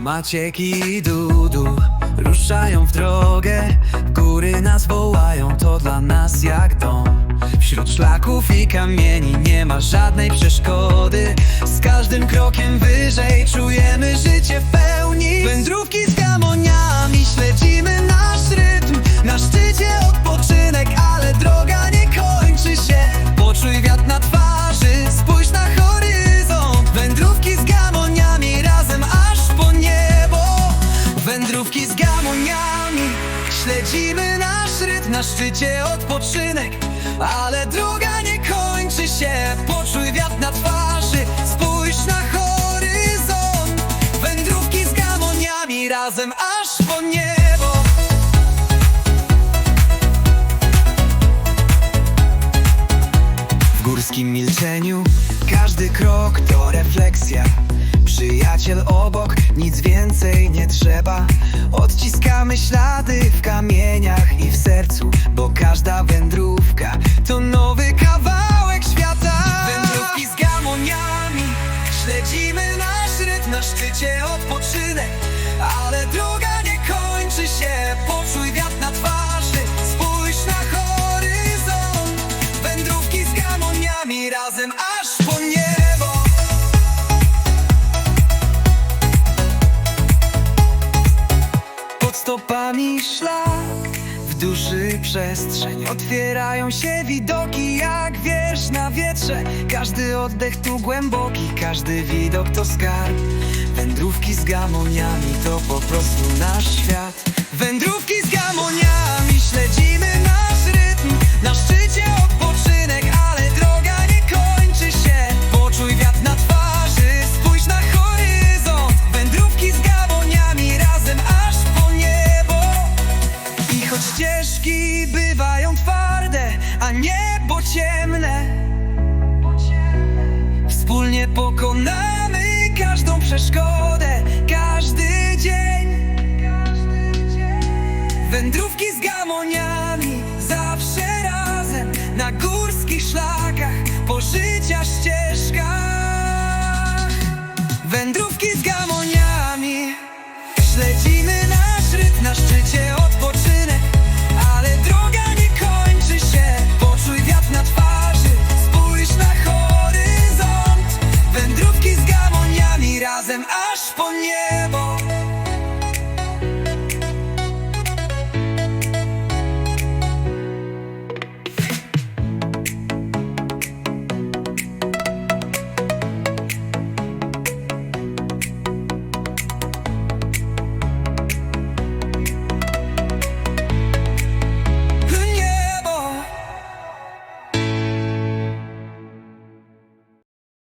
Maciek i Dudu ruszają w drogę. Góry nas wołają, to dla nas jak dom. Wśród szlaków i kamieni nie ma żadnej przeszkody. Z każdym krokiem wyżej czujemy życie w pełni. Wędrówki z gamoniami, śledzimy nasz rytm. Na szczycie odpoczynek, ale droga nie kończy się. Poczuj wiatr na twarzy, Wędrówki z gamoniami. Śledzimy nasz rytm na szczycie odpoczynek. Ale droga nie kończy się. Poczuj wiatr na twarzy. Spójrz na horyzont. Wędrówki z gamoniami Razem aż po niebo. W górskim milczeniu każdy krok to refleksja Przyjaciel obok, nic więcej nie trzeba. Odciskamy ślady w kamieniach i w sercu Bo każda wędrówka to nowy kawałek świata. Wędrówki z gamoniami Śledzimy nasz rytm na szczycie odpoczynek Ale droga stopami szlak. W duszy przestrzeń Otwierają się widoki jak wiersz na wietrze. Każdy oddech tu głęboki Każdy widok to skarb. Wędrówki z gamoniami To po prostu nasz świat. Wędrówki ciemne. Wspólnie pokonamy każdą przeszkodę. Każdy dzień. Wędrówki z gamoniami Zawsze razem. Na górskich szlakach Po życia ścieżkach. Wędrówki z gamoniami